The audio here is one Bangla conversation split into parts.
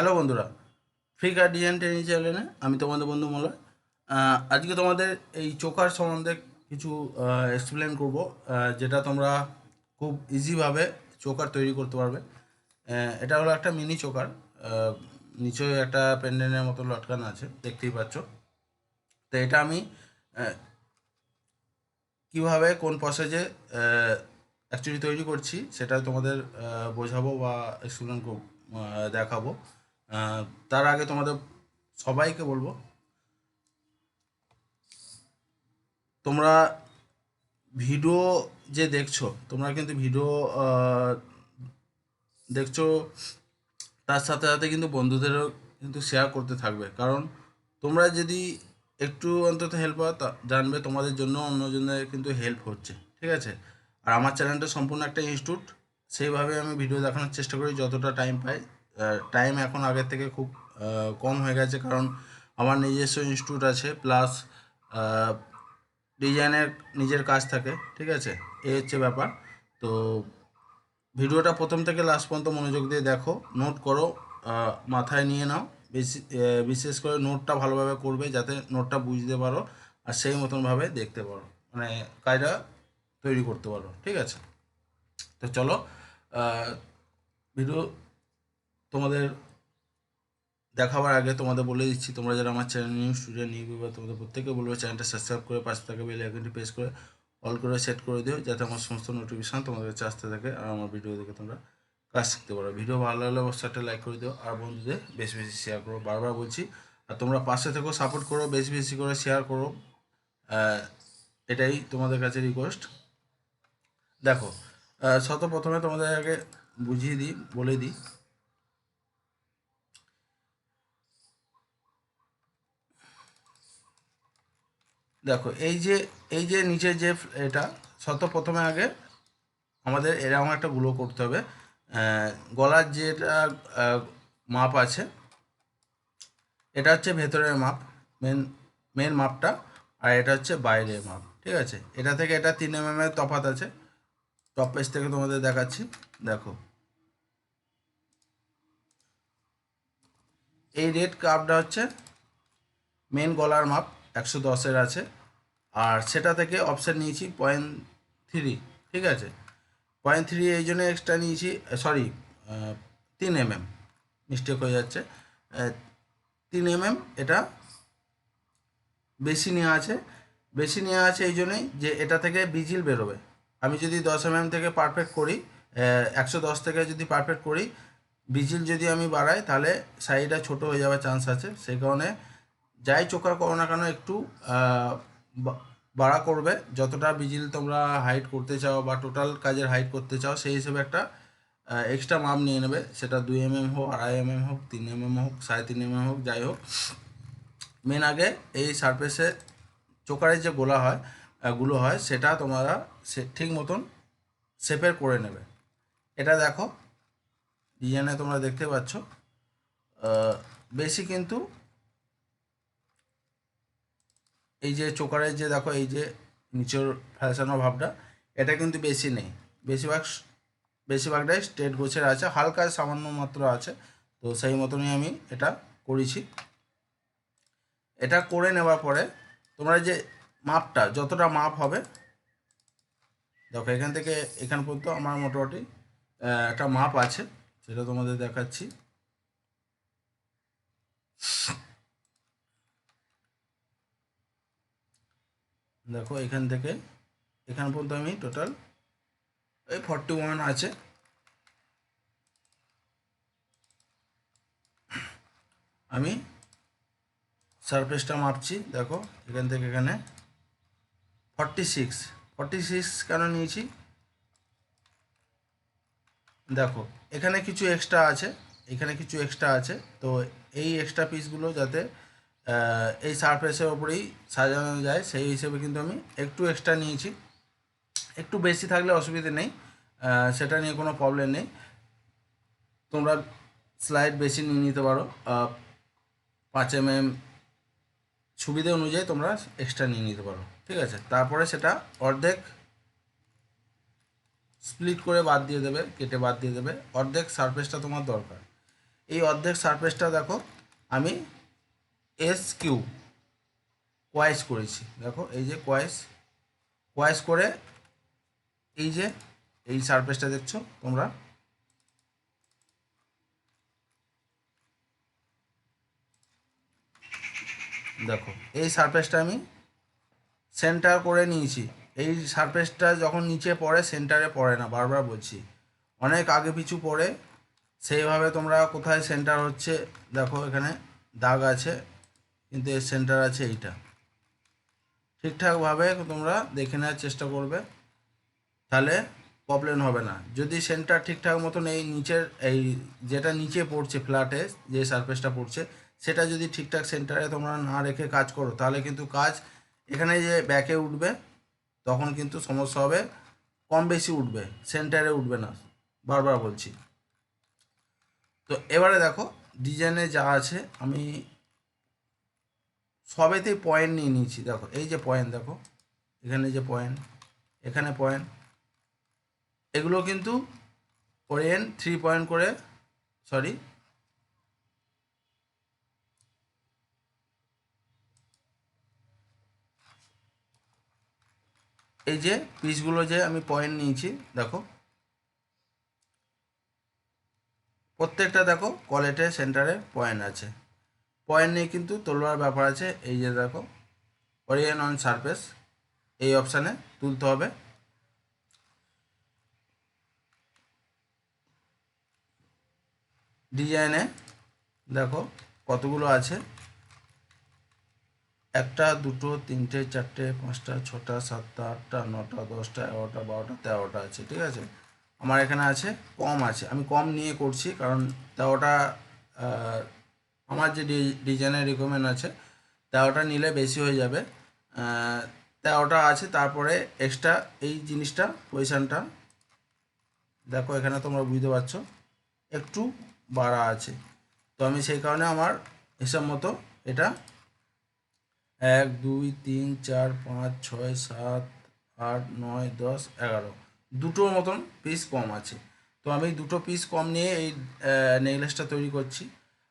হ্যালো বন্ধুরা ফ্রি কার ডিজাইন ট্রেনিং চ্যানেলে আমি তোমাদের বন্ধু মোলা আজকে তোমাদের এই চোকার সম্বন্ধে কিছু এক্সপ্লেন করব যেটা তোমরা খুব ইজিভাবে চোকার তৈরি করতে পারবে। এটা হলো একটা মিনি চোকার আহ, নিচে একটা পেন্ডেন্টের মতো লটকানো আছে দেখতেই পাচ্ছ। তো এটা আমি কীভাবে কোন প্রসেসে অ্যাকচুয়ালি তৈরি করছি সেটা তোমাদের বোঝাবো বা এক্সপ্লেন দেখাবো। তার আগে তোমাদের সবাইকে বলব, তোমরা ভিডিও যে দেখছ, তোমরা কিন্তু ভিডিও দেখছ, তার সাথে সাথে কিন্তু বন্ধুদেরও কিন্তু শেয়ার করতে থাকবে। কারণ তোমরা যদি একটু অন্তত হেল্প তা জানবে তোমাদের জন্য অন্যজনের কিন্তু হেল্প হচ্ছে, ঠিক আছে? আর আমার চ্যানেলটা সম্পূর্ণ একটা ইনস্টিটিউট সেইভাবে আমি ভিডিও দেখানোর চেষ্টা করি যতটা টাইম পাই। টাইম এখন আগের থেকে খুব কম হয়ে গেছে কারণ আমার নিজস্ব ইনস্টিটিউট আছে প্লাস ডিজাইনের নিজের কাজ থাকে, ঠিক আছে? এই হচ্ছে ব্যাপার। তো ভিডিওটা প্রথম থেকে লাস্ট পর্যন্ত মনোযোগ দিয়ে দেখো নোট করো মাথায় নিয়ে নাও। বেশি বিশেষ করে নোটটা ভালোভাবে করবে যাতে নোটটা বুঝতে পারো আর সেই মতনভাবে দেখতে পারো। মানে কাজটা তৈরি করতে পারো, ঠিক আছে? তো চলো ভিডিও তোমাদের দেখাবার আগে তোমাদের বলে দিচ্ছি, তোমরা যারা আমার channel new student new viewer তোমাদের প্রত্যেকে বলব চ্যানেলটা সাবস্ক্রাইব করে, পাশে থাকা বেল আইকনটি প্রেস করে অল করে সেট করে দিও, যাতে আমার সমস্ত নোটিফিকেশান তোমাদের কাছে আসতে থাকে আর আমার ভিডিও দেখে তোমরা কাজ শিখতে পারো। ভিডিও ভালো লাগলে অবশ্যই একটা লাইক করে দিও আর বন্ধুদের বেশি বেশি শেয়ার করো। বারবার বলছি, আর তোমরা পাশে থেকেও সাপোর্ট করো, বেশি বেশি করে শেয়ার করো। এটাই তোমাদের কাছে রিকোয়েস্ট দেখো শত প্রথমে তোমাদের আগে বুঝিয়ে দিই, বলে দিই দেখো, এই যে এই যে নিচে যে এটা শত প্রথমে আগে আমাদের এরকম একটা গুলো করতে হবে। গলার যেটা মাপ আছে, এটা হচ্ছে ভেতরের মাপ মেন মেন মাপটা, আর এটা হচ্ছে বাইরের মাপ, ঠিক আছে? এটা থেকে এটা তিন এম এর তফাত আছে। টপ পেজ থেকে তোমাদের দেখাচ্ছি, দেখো। এই রেড কাপটা হচ্ছে মেন গলার মাপ। একশো দশের আছে। আর সেটা থেকে অপশান নিয়েছি পয়েন্ট থ্রি ঠিক আছে? পয়েন্ট থ্রি এই জন্য এক্সট্রা নিয়েছি সরি তিন এম এম মিস্টেক হয়ে যাচ্ছে। তিন এম এম এটা বেশি নেওয়া আছে। বেশি নেওয়া আছে এই জন্যই যে এটা থেকে বিজিল বেরোবে। আমি যদি দশ এম এম থেকে পারফেক্ট করি একশো দশ থেকে যদি পারফেক্ট করি বিজিল যদি আমি বাড়াই, তাহলে সাইডটা ছোট হয়ে যাওয়ার চান্স আছে। সেই কারণে যাই চোখা করো না কেন, একটু বাড়া করবে। যতটা বিজিল তোমরা হাইট করতে চাও বা টোটাল কাজের হাইট করতে চাও, সেই হিসেবে একটা এক্সট্রা মাপ নিয়ে নেবে। সেটা দুই এম এম হোক, আড়াই এম এম হোক, তিন এম এম হোক, সাড়ে তিন এম এম হোক, যাই হোক। মেন আগে এই সারফেসে চোকারের যে গোলা হয়গুলো হয়, সেটা তোমরা সে, ঠিক মতন শেপের করে নেবে। এটা দেখো ডিজাইনে তোমরা দেখতে পাচ্ছ। বেশি কিন্তু এই যে চোকারের যে দেখো, এই যে নিচের ফ্যাশানো ভাবটা, এটা কিন্তু বেশি নেই। বেশিরভাগ বেশিরভাগটাই স্টেট গোছের আছে, হালকা সামান্য মাত্র আছে। তো সেই মতনই আমি এটা করেছি। এটা করে নেওয়ার পরে তোমরা যে মাপটা, যতটা মাপ হবে, দেখো এখান থেকে, এখান পর্যন্ত আমার মোটামুটি একটা মাপ আছে, সেটা তোমাদের দেখাচ্ছি। দেখো এখান থেকে, এখান পর্যন্ত আমি টোটাল এই ফর্টি ওয়ান আছে। আমি সারফেসটা মাপছি, দেখো, এখান থেকে এখানে ফর্টি সিক্স ফর্টি সিক্স কেন নিয়েছি? দেখো, এখানে কিছু এক্সট্রা আছে, এখানে কিছু এক্সট্রা আছে, তো এই এক্সট্রা পিসগুলো যাতে এই সারফেসের ওপরেই সাজানো যায়। সেই হিসেবে কিন্তু আমি একটু এক্সট্রা নিয়েছি। একটু বেশি থাকলে অসুবিধে নেই। সেটা নিয়ে কোনো প্রবলেম নেই। তোমরা স্লাইড বেশি নিয়ে নিতে পারো। পাঁচ এম এম সুবিধা অনুযায়ী তোমরা এক্সট্রা নিয়ে নিতে পারো। ঠিক আছে? তারপরে সেটা অর্ধেক স্প্লিট করে বাদ দিয়ে দেবে, কেটে বাদ দিয়ে দেবে। অর্ধেক সারফেসটা তোমার দরকার। এই অর্ধেক সারফেসটা দেখো, আমি এস কিউ, কোয়াইস করেছি। দেখো, এই যে কোয়াইস কোয়াইস করে এই যে এই সারফেসটা দেখছ তোমরা? দেখো, এই সারফেসটা আমি সেন্টার করে নিয়েছি। এই সারফেসটা যখন নিচে পড়ে, সেন্টারে পড়ে না, বারবার বলছি। অনেক আগে পিছু পড়ে, সেইভাবে তোমরা কোথায় সেন্টার হচ্ছে, দেখো এখানে দাগ আছে। কিন্তু এর সেন্টার আছে এইটা। ঠিকঠাকভাবে তোমরা দেখে নেওয়ার চেষ্টা করবে, তাহলে প্রবলেম হবে না। যদি সেন্টার ঠিকঠাক মতন এই নিচের, এই যেটা নিচে পড়ছে ফ্ল্যাটে যে সারফেসটা পড়ছে, সেটা যদি ঠিকঠাক সেন্টারে তোমরা না রেখে কাজ করো, তাহলে কিন্তু কাজ এখানে যে ব্যাকে উঠবে, তখন কিন্তু সমস্যা হবে, কম বেশি উঠবে সেন্টারে উঠবে না। বারবার বলছি। তো এবারে দেখো ডিজাইনে যা আছে, আমি সবেতেই পয়েন্ট নিয়ে নিয়েছি, দেখো, এই যে পয়েন্ট দেখো, এখানে যে পয়েন্ট এখানে পয়েন্ট এগুলো কিন্তু ওরিয়েন থ্রি পয়েন্ট করে সরি এই যে পিসগুলো যে আমি পয়েন্ট নিয়েছি, দেখো, প্রত্যেকটা, দেখো কলেটে সেন্টারে পয়েন্ট আছে। পয়েন্ট নিয়ে কিন্তু তোলবার ব্যাপার আছে, এই যে দেখো ওরিয়েন অন সারফেস এই অপশানে তুলতে হবে। ডিজাইনে দেখো কতগুলো আছে? একটা, দুটো, তিনটে, চারটে, পাঁচটা, ছটা, সাতটা, আটটা, নটা, দশটা, এগারোটা, বারোটা, তেরোটা আছে, ঠিক আছে? আমার এখানে আছে, কম আছে। আমি কম নিয়ে করছি, কারণ তেরোটা আমার যে ডিজাইনের রিকোয়ারমেন্ট আছে তেরোটা নিলে বেশি হয়ে যাবে। তেরোটা আছে, তারপরে এক্সট্রা এই জিনিসটা পজিশানটা দেখো, এখানে তোমরা বুঝতে পারছ, একটু বাড়া আছে। তো আমি সেই কারণে আমার হিসাব মতো এটা এক, দুই, তিন, চার, পাঁচ, ছয়, সাত, আট, নয়, দশ, এগারো। দুটোর মতন পিস কম আছে। তো আমি দুটো পিস কম নিয়ে এই নেকলেসটা তৈরি করছি।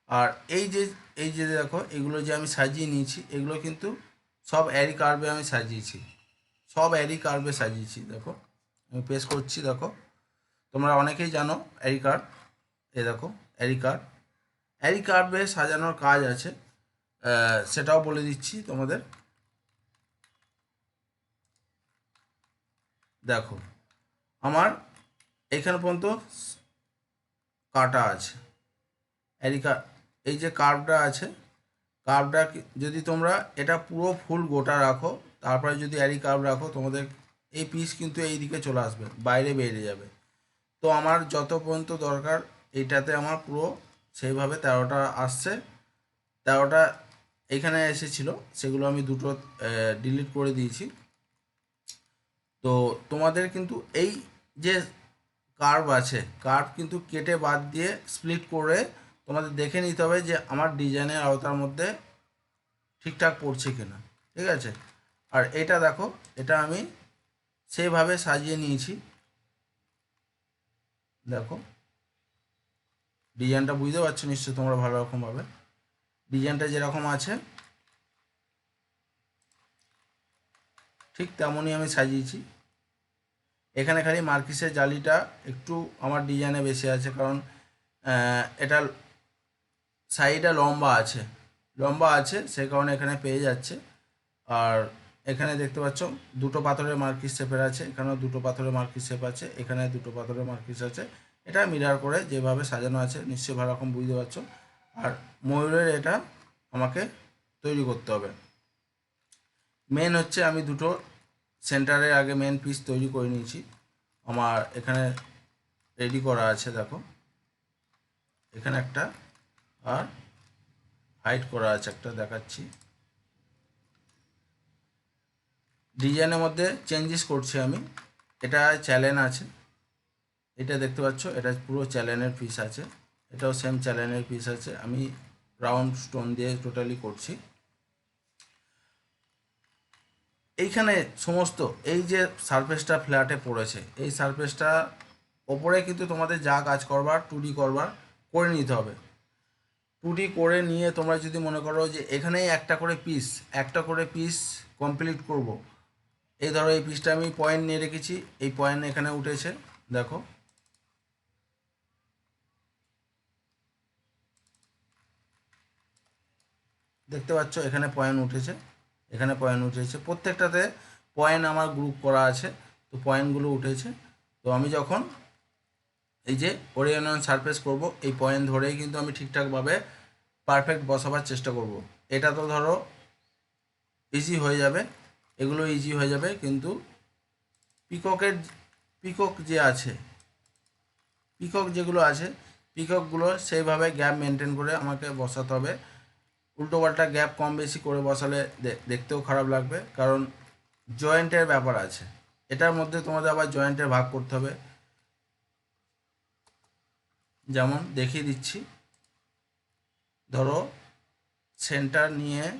আর এই যে এই যে দেখো, এগুলো যে আমি সাজিয়ে নিয়েছি, এগুলো কিন্তু সব অ্যারি কার্ভে আমি সাজিয়েছি। সব অ্যারি কার্ভে সাজিয়েছি, দেখো। আমি পেশ করছি, দেখো। তোমরা অনেকেই জানো অ্যারি কার্ভ এ দেখো অ্যারি কার্ভ অ্যারি কার্ভে সাজানোর কাজ আছে। সেটাও বলে দিচ্ছি তোমাদের। দেখো, আমার এখানে পর্যন্ত কাটা আছে। এরিকা এই যে কার্ভটা আছে, কার্ভটা যদি তোমরা এটা পুরো ফুল গোটা রাখো, তারপরে যদি অ্যারি কার্ভ রাখো, তোমাদের এই পিস কিন্তু এই দিকে চলে আসবে, বাইরে বেরিয়ে যাবে। তো আমার যত পর্যন্ত দরকার এইটাতে আমার পুরো সেইভাবে তেরোটা আসছে। তেরোটা এখানে এসেছিল, সেগুলো আমি দুটো ডিলিট করে দিয়েছি। তো তোমাদের কিন্তু এই যে কার্ভ আছে, কার্ভ কিন্তু কেটে বাদ দিয়ে স্প্লিট করে তোমাদের দেখে নিতে হবে যে আমার ডিজাইনের আওতার মধ্যে ঠিকঠাক পড়ছে কিনা, ঠিক আছে? আর এটা দেখো, এটা আমি সেইভাবে সাজিয়ে নিয়েছি। দেখো, ডিজাইনটা বুঝতে পারছ নিশ্চয়ই তোমরা ভালো রকমভাবে ডিজাইনটা যেরকম আছে, ঠিক তেমনই আমি সাজিয়েছি। এখানে খালি মার্কিসের জালিটা একটু আমার ডিজাইনে বেশি আছে, কারণ এটা সাইডে লম্বা আছে। লম্বা আছে, সে কারণে এখানে পেয়ে যাচ্ছে। আর এখানে দেখতে পাচ্ছ, দুটো পাথরের মার্কিস শেপের আছে, এখানেও দুটো পাথরের মার্কিস শেপ আছে, এখানে দুটো পাথরের মার্কিস আছে। এটা মিরার করে যেভাবে সাজানো আছে, নিশ্চয়ই ভালো রকম বুঝতে পারছ। আর ময়ূরের এটা আমাকে তৈরি করতে হবে। মেন হচ্ছে আমি দুটো সেন্টারের আগে মেন পিস তৈরি করে নিয়েছি। আমার এখানে রেডি করা আছে, দেখো। এখানে একটা আর হাইট করা আছে একটা দেখাচ্ছি। ডিজাইনের মধ্যে চেঞ্জেস করছি আমি। এটা চ্যালেন আছে। এটা দেখতে পাচ্ছ, এটা পুরো চ্যালেনের পিস আছে। এটাও সেম চ্যালেনের পিস আছে। আমি রাউন্ড স্টোন দিয়ে টোটালি করছি। এইখানে সমস্ত, এই যে সারফেসটা ফ্ল্যাটে পড়েছে, এই সারফেসটা ওপরে কিন্তু তোমাদের যা কাজ করবার টুডি করবার, করে নিতে হবে। টুটি করে নিয়ে তোমরা যদি মনে করো যে এখানেই একটা করে পিস একটা করে পিস কমপ্লিট করব। এই ধরো এই পিসটা আমি পয়েন্ট নিয়ে রেখেছি, এই পয়েন্ট এখানে উঠেছে, দেখো। দেখতে পাচ্ছ এখানে পয়েন্ট উঠেছে, এখানে পয়েন্ট উঠেছে। প্রত্যেকটাতে পয়েন্ট আমার গ্রুপ করা আছে, তো পয়েন্টগুলো উঠেছে। তো আমি যখন এই যে ওরিয়ন সারফেস করব, এই পয়েন্ট ধরেই কিন্তু আমি ঠিকঠাকভাবে পারফেক্ট বসাবার চেষ্টা করব। এটা তো ধরো ইজি হয়ে যাবে, এগুলো ইজি হয়ে যাবে, কিন্তু পিককের পিকক যে আছে, পিকক যেগুলো আছে, পিককগুলো সেইভাবে গ্যাপ মেনটেন করে আমাকে বসাতে হবে। উল্টোপাল্টা গ্যাপ কম বেশি করে বসালে দেখতেও খারাপ লাগবে, কারণ জয়েন্টের ব্যাপার আছে। এটার মধ্যে তোমাদের আবার জয়েন্টের ভাগ করতে হবে। যেমন দেখিয়ে দিচ্ছি। ধরো সেন্টার নিয়ে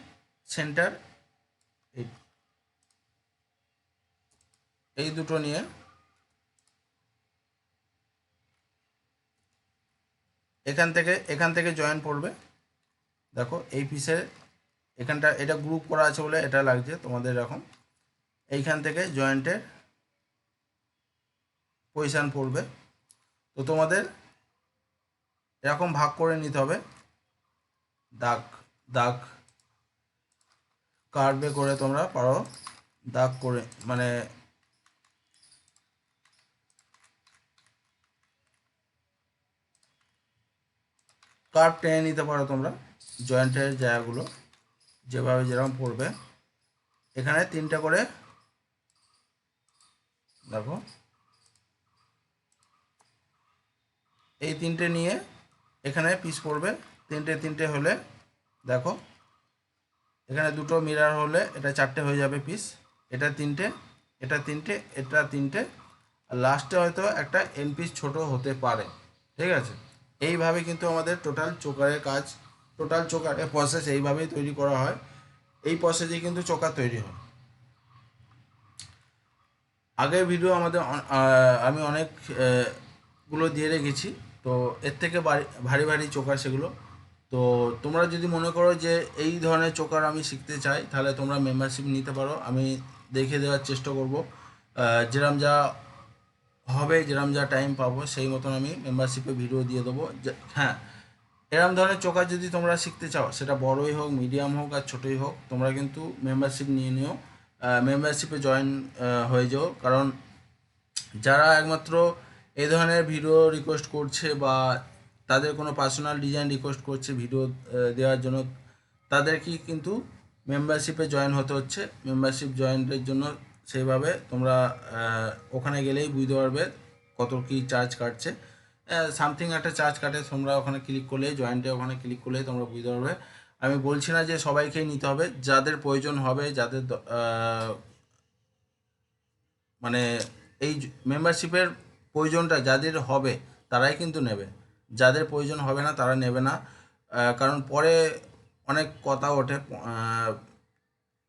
সেন্টার এই- দুটো নিয়ে, এখান থেকে এখান থেকে জয়েন পড়বে। দেখো, এই পিসে এখানটা, এটা গ্রুপ করা আছে বলে এটা লাগছে তোমাদের এরকম। এইখান থেকে জয়েন্টের পজিশান পড়বে। তো তোমাদের এরকম ভাগ করে নিতে হবে। দাগ দাগ কার্ভে করে তোমরা পারো। দাগ করে মানে কার্ভ টেনে নিতে পারো তোমরা জয়েন্টের জায়গাগুলো, যেভাবে যেরকম পড়বে। এখানে তিনটা করে, দেখো, এই তিনটে নিয়ে এখানে পিস পড়বে তিনটে তিনটে হলে, দেখো, এখানে দুটো মিরার হলে এটা চারটে হয়ে যাবে পিস এটা তিনটে এটা তিনটে এটা তিনটে, আর লাস্টে হয়তো একটা এন পিস ছোটো হতে পারে, ঠিক আছে? এইভাবে কিন্তু আমাদের টোটাল চোকারের কাজ টোটাল চোকারের প্রসেস এইভাবেই তৈরি করা হয়, এই প্রসেসেই কিন্তু চোকার তৈরি হয়। আগের ভিডিও আমাদের আমি অনেকগুলো দিয়ে রেখেছি তো এর থেকে ভারী ভারী চোকার সেগুলো। তো তোমরা যদি মনে করো যে এই ধরনের চোকার আমি শিখতে চাই, তাহলে তোমরা মেম্বারশিপ নিতে পারো। আমি দেখে দেওয়ার চেষ্টা করব। যেরম যা হবে, যেরম যা টাইম পাবো, সেই মতন আমি মেম্বারশিপে ভিডিও দিয়ে দেবো। হ্যাঁ এরম ধরনের চোকার যদি তোমরা শিখতে চাও, সেটা বড়ই হোক মিডিয়াম হোক, আর ছোটোই হোক, তোমরা কিন্তু মেম্বারশিপ নিয়ে নিও। মেম্বারশিপে জয়েন হয়ে যাও। কারণ যারা একমাত্র এই ধরনের ভিডিও রিকোয়েস্ট করছে বা তাদের কোনো পার্সোনাল ডিজাইন রিকোয়েস্ট করছে ভিডিও দেওয়ার জন্য তাদেরকে কিন্তু মেম্বারশিপে জয়েন হতে হচ্ছে। মেম্বারশিপ জয়েনের জন্য সেইভাবে তোমরা ওখানে গেলেই বুঝতে পারবে কত কী চার্জ কাটছে। সামথিং একটা চার্জ কাটে, তোমরা ওখানে ক্লিক করলেই জয়েন্টে ওখানে ক্লিক করলেই তোমরা বুঝতে পারবে। আমি বলছি না যে সবাইকেই নিতে হবে, যাদের প্রয়োজন হবে, যাদের মানে এই মেম্বারশিপের প্রয়োজনটা যাদের হবে, তারাই কিন্তু নেবে। যাদের প্রয়োজন হবে না, তারা নেবে না। কারণ পরে অনেক কথা ওঠে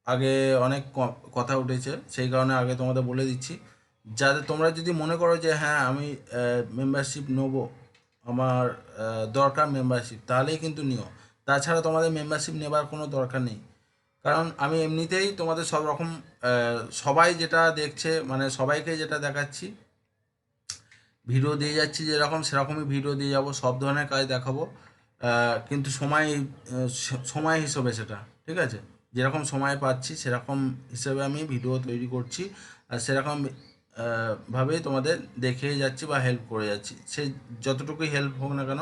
আগে অনেক কথা উঠেছে। সেই কারণে আগে তোমাদের বলে দিচ্ছি। যাদের, তোমরা যদি মনে করো যে হ্যাঁ আমি মেম্বারশিপ নেব, আমার দরকার মেম্বারশিপ তাহলেই কিন্তু নিও। তাছাড়া তোমাদের মেম্বারশিপ নেবার কোনো দরকার নেই। কারণ আমি এমনিতেই তোমাদের সব রকম সবাই যেটা দেখছে মানে সবাইকে যেটা দেখাচ্ছি ভিডিও দিয়ে যাচ্ছি যেরকম, সেরকমই ভিডিও দিয়ে যাব, সব ধরনের কাজ দেখাবো। কিন্তু সময় সময় হিসেবে সেটা, ঠিক আছে? যেরকম সময় পাচ্ছি, সেরকম হিসেবে আমি ভিডিও তৈরি করছি। আর সেরকম ভাবেই তোমাদের দেখিয়ে যাচ্ছি বা হেল্প করে যাচ্ছি। সে যতটুকুই হেল্প হোক না কেন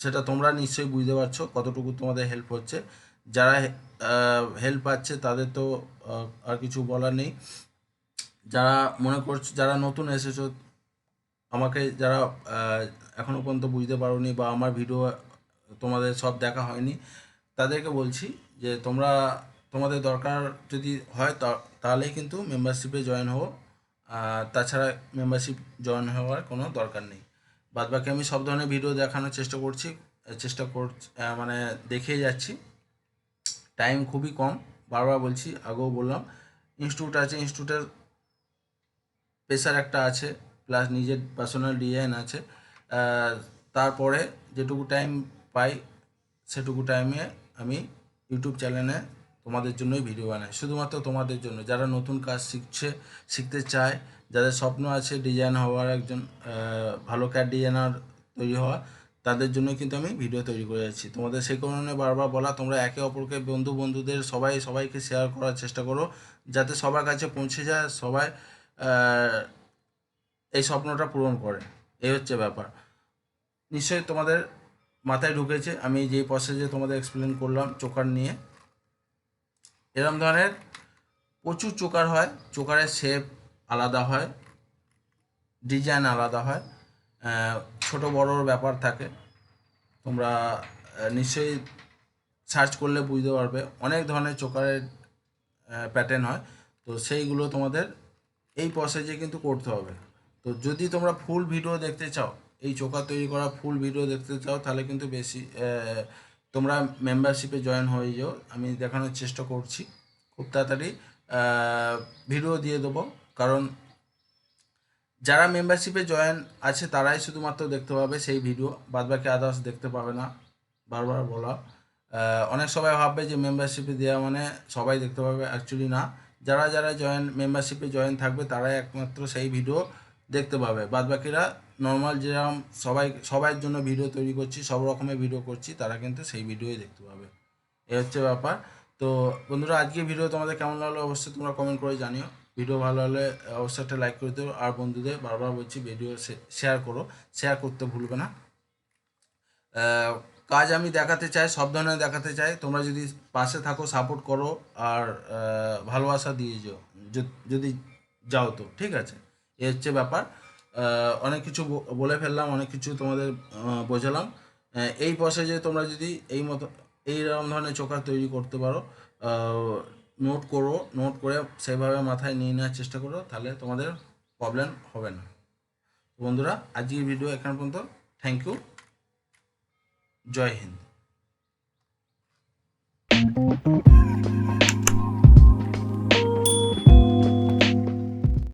সেটা তোমরা নিশ্চয়ই বুঝতে পারছ কতটুকু তোমাদের হেল্প হচ্ছে। যারা হেল্প পাচ্ছে তাদের তো আর কিছু বলার নেই। যারা মনে করছ যারা নতুন এসেছ আমাকে যারা আহ, এখনও পর্যন্ত বুঝতে পারোনি বা আমার ভিডিও তোমাদের সব দেখা হয়নি তাদেরকে বলছি যে তোমরা তোমাদের দরকার যদি হয় তাহলেই কিন্তু মেম্বারশিপে জয়েন হও। তাছাড়া মেম্বারশিপ জয়েন হওয়ার কোনো দরকার নেই। বাদ বাকি আমি সব ধরনের ভিডিও দেখানোর চেষ্টা করছি চেষ্টা কর মানে দেখিয়ে যাচ্ছি। টাইম খুবই কম। বারবার বলছি আগেও বললাম ইনস্টিটিউট আছে ইনস্টিটিউটের প্রেশার একটা আছে প্লাস নিজের পার্সোনাল ডিজাইন আছে। তারপরে যেটুকু টাইম পাই, সেটুকু টাইমে আমি ইউটিউব চ্যানেলে তোমাদের জন্যই ভিডিও বানাই। শুধুমাত্র তোমাদের জন্য। যারা নতুন কাজ শিখছে, শিখতে চায়, যাদের স্বপ্ন আছে ডিজাইন হওয়ার, একজন ভালো ক্যাট ডিজাইনার তৈরি হওয়া, তাদের জন্য কিন্তু আমি ভিডিও তৈরি করে যাচ্ছি। তোমাদের সেই কারণে বারবার বলা, তোমরা একে অপরকে বন্ধু বন্ধুদের সবাই, সবাইকে শেয়ার করার চেষ্টা করো, যাতে সবার কাছে পৌঁছে যায়, সবাই এই স্বপ্নটা পূরণ করে। এই হচ্ছে ব্যাপার। নিশ্চয়ই তোমাদের মাথায় ঢুকেছে, আমি যে প্রসেসে তোমাদের এক্সপ্লেন করলাম চোকার নিয়ে। এরম ধরনের প্রচুর চোকার হয়, চোকারের শেপ আলাদা হয় ডিজাইন আলাদা হয় ছোট বড়োর ব্যাপার থাকে। তোমরা নিশ্চয়ই সার্চ করলে বুঝতে পারবে, অনেক ধরনের চোকারের প্যাটার্ন হয়। তো সেইগুলো তোমাদের এই প্রসেসে কিন্তু করতে হবে। তো যদি তোমরা ফুল ভিডিও দেখতে চাও, এই চোকা তৈরি করা ফুল ভিডিও দেখতে চাও, তাহলে কিন্তু বেশি তোমরা মেম্বারশিপে জয়েন হয়ে যাও। আমি দেখানোর চেষ্টা করছি। খুব তাড়াতাড়ি ভিডিও দিয়ে দেবো। কারণ যারা মেম্বারশিপে জয়েন আছে, তারাই শুধুমাত্র দেখতে পাবে সেই ভিডিও বাদবাকি আদার্স দেখতে পাবে না। বারবার বলা। অনেক সবাই ভাববে যে মেম্বারশিপে দেওয়া মানে সবাই দেখতে পাবে অ্যাকচুয়ালি না। যারা যারা জয়েন মেম্বারশিপে জয়েন থাকবে, তারাই একমাত্র সেই ভিডিও দেখতে পাবে। বাদবাকিরা নর্মাল যেরকম সবাই সবার জন্য ভিডিও তৈরি করছি, সব রকমের ভিডিও করছি, তারা কিন্তু সেই ভিডিওই দেখতে পাবে। এ হচ্ছে ব্যাপার। তো বন্ধুরা, আজকে ভিডিও তোমাদের কেমন লাগল অবশ্যই তোমরা কমেন্ট করে জানিও। ভিডিও ভালো হলে অবশ্যই একটা লাইক করে দিও। আর বন্ধুদের বারবার বলছি ভিডিও শেয়ার করো। শেয়ার করতে ভুলবে না। কাজ আমি দেখাতে চাই, সব ধরনের দেখাতে চাই। তোমরা যদি পাশে থাকো সাপোর্ট করো আর ভালোবাসা দিয়ে যাও যদি যাও তো, ঠিক আছে? এ হচ্ছে ব্যাপার। অনেক কিছু বলে ফেললাম, অনেক কিছু তোমাদের বোঝালাম। এই প্রসেসে তোমরা যদি এই মতো, এইরকম ধরনের চোখা তৈরি করতে পারো নোট করো নোট করে সেভাবে মাথায় নিয়ে নেওয়ার চেষ্টা করো, তাহলে তোমাদের প্রবলেম হবে না। বন্ধুরা, আজকের ভিডিও এখান পর্যন্ত। থ্যাংক ইউ जय हिंद।